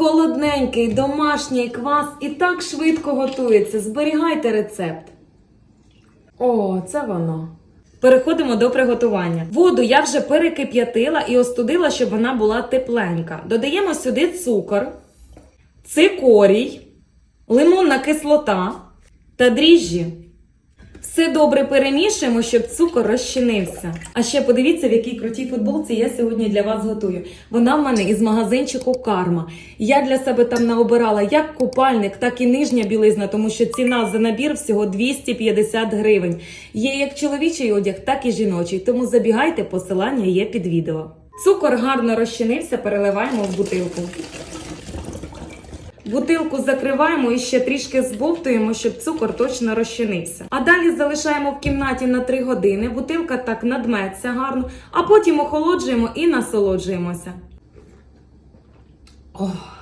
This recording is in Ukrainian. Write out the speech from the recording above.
Холодненький домашній квас і так швидко готується. Зберігайте рецепт. О, це воно. Переходимо до приготування. Воду я вже перекип'ятила і остудила, щоб вона була тепленька. Додаємо сюди цукор, цикорій, лимонна кислота та дріжджі. Все добре перемішуємо, щоб цукор розчинився. А ще подивіться, в якій крутій футболці я сьогодні для вас готую. Вона в мене із магазинчику Карма. Я для себе там наобирала як купальник, так і нижня білизна, тому що ціна за набір всього 250 гривень. Є як чоловічий одяг, так і жіночий. Тому забігайте, посилання є під відео. Цукор гарно розчинився, переливаємо в бутилку. Бутилку закриваємо і ще трішки збовтуємо, щоб цукор точно розчинився. А далі залишаємо в кімнаті на 3 години. Бутилка так надметься гарно, а потім охолоджуємо і насолоджуємося. Ох.